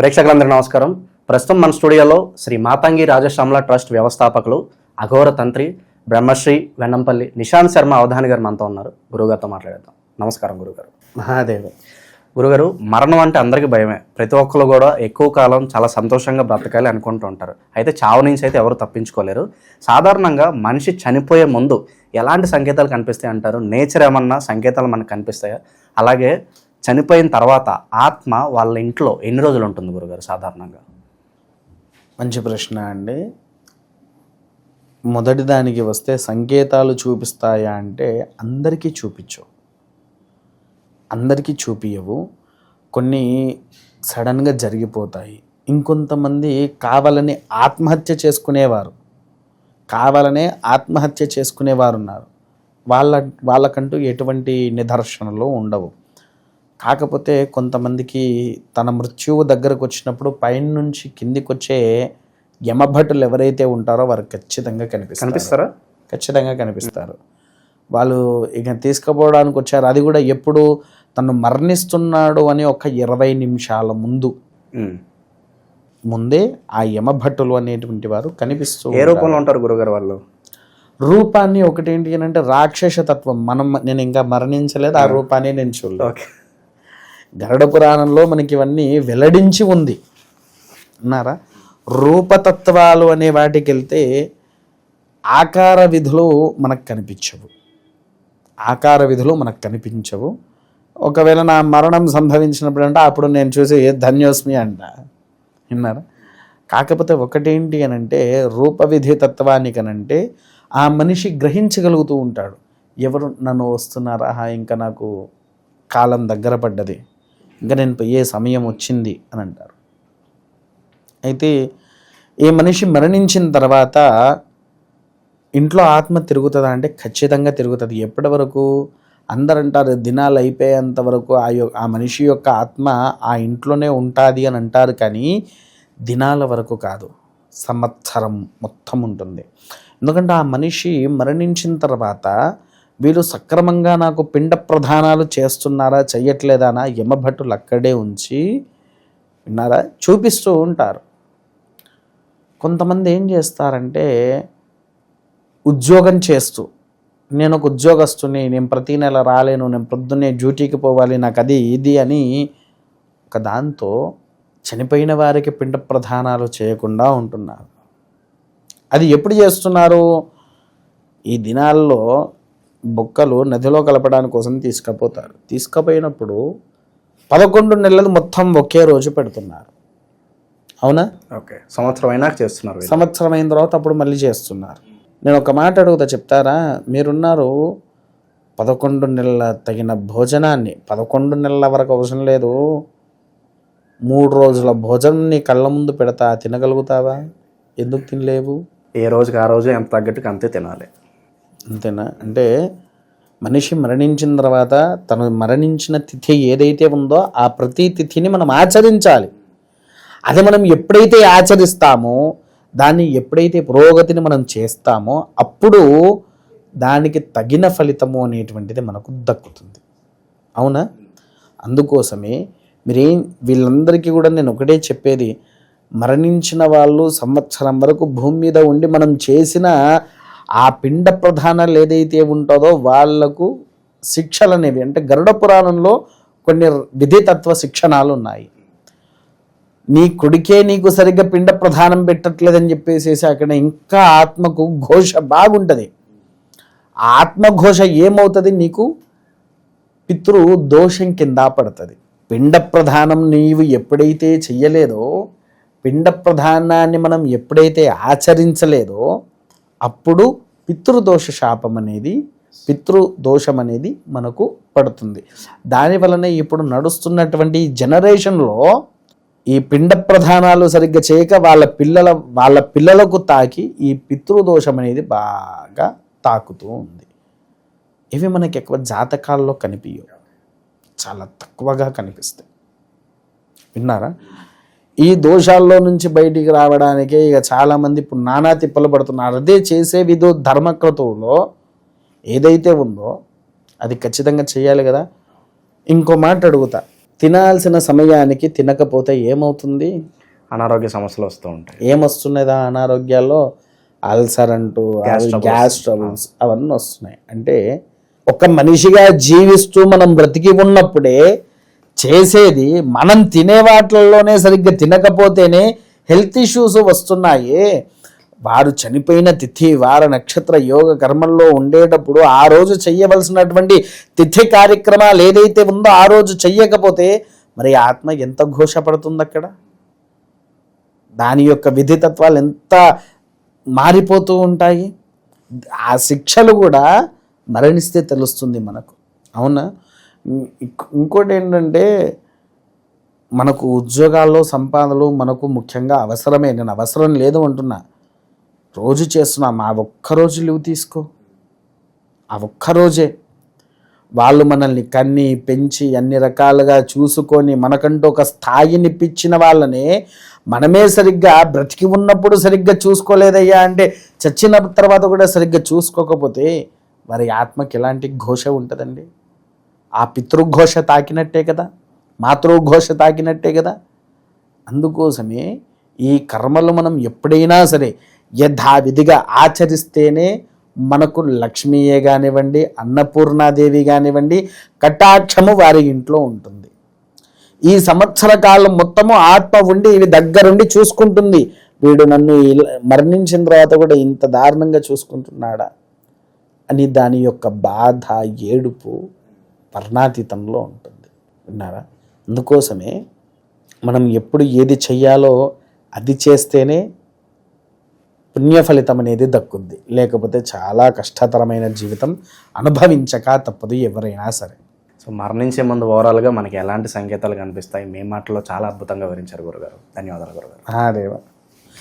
ప్రేక్షకులందరికీ నమస్కారం. ప్రస్తుతం మన స్టూడియోలో శ్రీ మాతంగి రాజశ్యామల ట్రస్ట్ వ్యవస్థాపకులు అఘోర తంత్రి బ్రహ్మశ్రీ వెన్నంపల్లి నిశాంత్ శర్మ అవధాని గారు మనతో ఉన్నారు. గురుగారితో మాట్లాడేద్దాం. నమస్కారం గురుగారు మహాదేవ్. గురుగారు మరణం అంటే అందరికీ భయమే. ప్రతి ఒక్కరు కూడా ఎక్కువ కాలం చాలా సంతోషంగా బ్రతకాలి అనుకుంటూ ఉంటారు. అయితే చావు నుంచి అయితే ఎవరు తప్పించుకోలేరు. సాధారణంగా మనిషి చనిపోయే ముందు ఎలాంటి సంకేతాలు కనిపిస్తాయి అంటారు? నేచర్ ఏమన్నా సంకేతాలు మనకు కనిపిస్తాయా? అలాగే చనిపోయిన తర్వాత ఆత్మ వాళ్ళ ఇంట్లో ఎన్ని రోజులు ఉంటుంది గురుగారు సాధారణంగా? మంచి ప్రశ్న అండి. మొదటి దానికి వస్తే సంకేతాలు చూపిస్తాయా అంటే అందరికీ చూపించవు అందరికీ చూపించవు కొన్ని సడన్గా జరిగిపోతాయి. ఇంకొంతమంది కావాలని ఆత్మహత్య చేసుకునేవారు. కావాలనే ఆత్మహత్య చేసుకునేవారు ఉన్నారు వాళ్ళ వాళ్ళకంటూ ఎటువంటి నిదర్శనలు ఉండవు. కాకపోతే కొంతమందికి తన మృత్యువు దగ్గరకు వచ్చినప్పుడు పైన నుంచి కిందికి వచ్చే యమభటులు ఎవరైతే ఉంటారో వారు ఖచ్చితంగా కనిపిస్తారు. కనిపిస్తారా? ఖచ్చితంగా కనిపిస్తారు. వాళ్ళు ఇక తీసుకుపోవడానికి వచ్చారు. అది కూడా ఎప్పుడు తను మరణిస్తున్నాడు అని ఒక ఇరవై నిమిషాల ముందు. ముందే ఆ యమభట్టులు అనేటువంటి వారు కనిపిస్తూ ఏ రూపంలో ఉంటారు గురుగారు వాళ్ళు? రూపాన్ని ఒకటేంటి అని అంటే రాక్షస తత్వం. మనం నేను ఇంకా మరణించలేదు ఆ రూపాన్ని నేను చూడలేదు. ఓకే. గరుడ పురాణంలో మనకి ఇవన్నీ వెల్లడించి ఉంది. అన్నారా? రూపతత్వాలు అనే వాటికి వెళ్తే ఆకార విధులు మనకు కనిపించవు. ఆకార విధులు మనకు కనిపించవు. ఒకవేళ నా మరణం సంభవించినప్పుడు అంటే అప్పుడు నేను చూసి ధన్యోస్మి అంట. విన్నారా? కాకపోతే ఒకటేంటి అని అంటే రూపవిధి తత్వానికనంటే ఆ మనిషి గ్రహించగలుగుతూ ఉంటాడు. ఎవరు నన్ను వస్తున్నారా? ఇంకా నాకు కాలం దగ్గర పడ్డది. ఇంకా నేను పోయే సమయం వచ్చింది అని అంటారు. అయితే ఈ మనిషి మరణించిన తర్వాత ఇంట్లో ఆత్మ తిరుగుతుందా అంటే ఖచ్చితంగా తిరుగుతుంది. ఎప్పటి వరకు? అందరంటారు దినాలు అయిపోయేంత వరకు ఆ యొక్క ఆ మనిషి యొక్క ఆత్మ ఆ ఇంట్లోనే ఉంటుంది అని అంటారు కానీ దినాల వరకు కాదు. సంవత్సరం మొత్తం ఉంటుంది. ఎందుకంటే ఆ మనిషి మరణించిన తర్వాత వీళ్ళు సక్రమంగా నాకు పిండ ప్రధానాలు చేస్తున్నారా చెయ్యట్లేదానా యమభటులు అక్కడే ఉంచి విన్నారా? చూపిస్తూ ఉంటారు. కొంతమంది ఏం చేస్తారంటే ఉద్యోగం చేస్తూ నేను ఒక ఉద్యోగస్తుని నేను ప్రతి నెల రాలేను నేను పొద్దున్నే డ్యూటీకి పోవాలి నాకు అది ఇది అని ఒక దాంతో చనిపోయిన వారికి పిండ ప్రధానాలు చేయకుండా ఉంటున్నారు. అది ఎప్పుడు చేస్తున్నారు? ఈ దినాల్లో బొక్కలు నదిలో కలపడానికి కోసం తీసుకుపోతారు. తీసుకుపోయినప్పుడు పదకొండు నెలలు మొత్తం ఒకే రోజు పెడుతున్నారు. అవునా? ఓకే. సంవత్సరం అయినాక చేస్తున్నారు. సంవత్సరం అయిన తర్వాత అప్పుడు మళ్ళీ చేస్తున్నారు. నేను ఒక మాట అడుగుతా చెప్తారా? మీరున్నారు పదకొండు నెలల తగిన భోజనాన్ని. పదకొండు నెలల వరకు అవసరం లేదు. మూడు రోజుల భోజనం నీ కళ్ళ ముందు పెడతా తినగలుగుతావా? ఎందుకు తినలేవు? ఏ రోజుకి ఆ రోజు ఎంత తగ్గట్టుకు అంతే తినాలి. అంతేనా? అంటే మనిషి మరణించిన తర్వాత తను మరణించిన తిథి ఏదైతే ఉందో ఆ ప్రతి తిథిని మనం ఆచరించాలి. అది మనం ఎప్పుడైతే ఆచరిస్తామో దాన్ని ఎప్పుడైతే పురోగతిని మనం చేస్తామో అప్పుడు దానికి తగిన ఫలితము అనేటువంటిది మనకు దక్కుతుంది. అవునా? అందుకోసమే మీరేం వీళ్ళందరికీ కూడా నేను ఒకటే చెప్పేది. మరణించిన వాళ్ళు సంవత్సరం వరకు భూమి మీద ఉండి మనం చేసిన ఆ పిండ ప్రధానాలు ఏదైతే ఉంటుందో వాళ్ళకు శిక్షలు అనేవి అంటే గరుడ పురాణంలో కొన్ని విధితత్వ శిక్షణాలు ఉన్నాయి నీ కొడుకే నీకు సరిగ్గా పిండ ప్రధానం పెట్టట్లేదని చెప్పేసేసి అక్కడ ఇంకా ఆత్మకు ఘోష బాగుంటుంది. ఆత్మఘోష ఏమవుతుంది నీకు? పితృ దోషం కింద పడుతుంది. పిండ ప్రధానం నీవు ఎప్పుడైతే చెయ్యలేదో పిండ ప్రధానాన్ని మనం ఎప్పుడైతే ఆచరించలేదో అప్పుడు పితృదోష శాపం అనేది పితృదోషం అనేది మనకు పడుతుంది. దానివలనే ఇప్పుడు నడుస్తున్నటువంటి జనరేషన్లో ఈ పిండ ప్రధానాలు సరిగ్గా చేయక వాళ్ళ పిల్లల వాళ్ళ పిల్లలకు తాకి ఈ పితృదోషం అనేది బాగా తాకుతూ ఉంది. ఇవి మనకి ఎక్కువ జాతకాల్లో కనిపించవు చాలా తక్కువగా కనిపిస్తాయి. విన్నారా? ఈ దోషాల్లో నుంచి బయటికి రావడానికే ఇక చాలామంది ఇప్పుడు నానా తిప్పలు పడుతున్నారు. అదే చేసే విధు ధర్మక్రతువులో ఏదైతే ఉందో అది ఖచ్చితంగా చేయాలి కదా. ఇంకో మాట అడుగుతా. తినాల్సిన సమయానికి తినకపోతే ఏమవుతుంది? అనారోగ్య సమస్యలు వస్తూ ఉంటాయి. ఏమొస్తున్నదా అనారోగ్యాల్లో? అల్సర్ అంటూ గ్యాస్ ట్రబుల్స్ అవన్నీ వస్తున్నాయి. అంటే ఒక మనిషిగా జీవిస్తూ మనం బ్రతికి ఉన్నప్పుడే చేసేది మనం తినే వాటిల్లోనే సరిగ్గా తినకపోతేనే హెల్త్ ఇష్యూస్ వస్తున్నాయి. వారు చనిపోయిన తిథి వార నక్షత్ర యోగ కర్మల్లో ఉండేటప్పుడు ఆ రోజు చెయ్యవలసినటువంటి తిథి కార్యక్రమాలు ఏదైతే ఉందో ఆ రోజు చెయ్యకపోతే మరి ఆత్మ ఎంత ఘోషపడుతుంది అక్కడ దాని యొక్క విధితత్వాలు ఎంత మారిపోతూ ఉంటాయి? ఆ శిక్షలు కూడా మరణిస్తే తెలుస్తుంది మనకు. అవునా? ఇంకోటి ఏంటంటే మనకు ఉద్యోగాల్లో సంపాదనలు మనకు ముఖ్యంగా అవసరమే. నేను అవసరం లేదు అంటున్నా. రోజు చేస్తున్నాం. ఆ ఒక్కరోజు లీవ్ తీసుకో. ఆ ఒక్కరోజే. వాళ్ళు మనల్ని కన్ని పెంచి అన్ని రకాలుగా చూసుకొని మనకంటూ ఒక స్థాయిని పిచ్చిన వాళ్ళనే మనమే సరిగ్గా బ్రతికి ఉన్నప్పుడు సరిగ్గా చూసుకోలేదయ్యా అంటే చచ్చిన తర్వాత కూడా సరిగ్గా చూసుకోకపోతే వారి ఆత్మకి ఎలాంటి ఘోష ఉంటుందండి? ఆ పితృఘోష తాకినట్టే కదా మాతృఘోష తాకినట్టే కదా. అందుకోసమే ఈ కర్మలు మనం ఎప్పుడైనా సరే యథావిధిగా ఆచరిస్తేనే మనకు లక్ష్మీయే కానివ్వండి అన్నపూర్ణాదేవి కానివ్వండి కటాక్షము వారి ఇంట్లో ఉంటుంది. ఈ సంవత్సర కాలం మొత్తము ఆత్మ ఉండి ఇవి దగ్గరుండి చూసుకుంటుంది. వీడు నన్ను మరణించిన తర్వాత కూడా ఇంత దారుణంగా చూసుకుంటున్నాడా? అని దాని యొక్క బాధ ఏడుపు వర్ణాతీతంలో ఉంటుంది. విన్నారా? అందుకోసమే మనం ఎప్పుడు ఏది చెయ్యాలో అది చేస్తేనే పుణ్య ఫలితం అనేది దక్కుద్ది. లేకపోతే చాలా కష్టతరమైన జీవితం అనుభవించక తప్పదు ఎవరైనా సరే. సో మరణించే ముందు ఓవరాల్గా మనకి ఎలాంటి సంకేతాలు కనిపిస్తాయి? మీ మాటలో చాలా అద్భుతంగా వివరించారు గురుగారు. ధన్యవాదాలు గురుగారు. ఆ దేవ